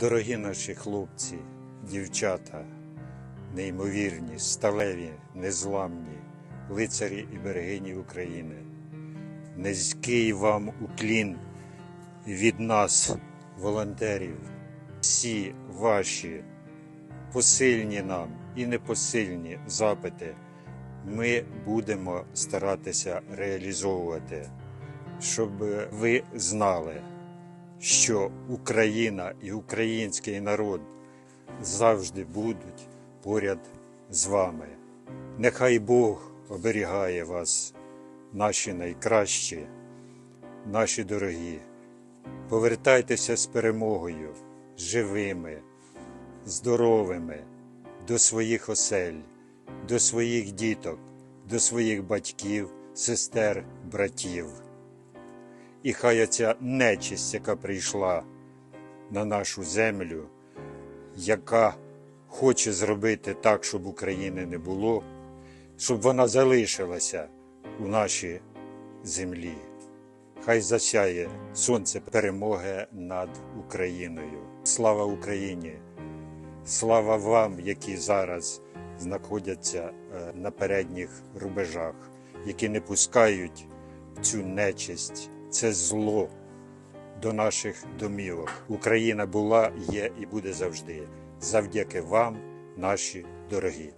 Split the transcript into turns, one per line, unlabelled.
Дорогі наші хлопці, дівчата, неймовірні, сталеві, незламні, лицарі і берегині України. Низький вам уклін від нас, волонтерів, всі ваші посильні нам і непосильні запити ми будемо старатися реалізовувати, щоб ви знали, що Україна і український народ завжди будуть поряд з вами. Нехай Бог оберігає вас, наші найкращі, наші дорогі. Повертайтеся з перемогою, живими, здоровими до своїх осель, до своїх діток, до своїх батьків, сестер, братів. І хай оця нечисть, яка прийшла на нашу землю, яка хоче зробити так, щоб України не було, щоб вона залишилася у нашій землі. Хай засяє сонце перемоги над Україною. Слава Україні! Слава вам, які зараз знаходяться е, на передніх рубежах, які не пускають цю нечисть, це зло до наших домівок. Україна була, є і буде завжди. Завдяки вам, наші дорогі.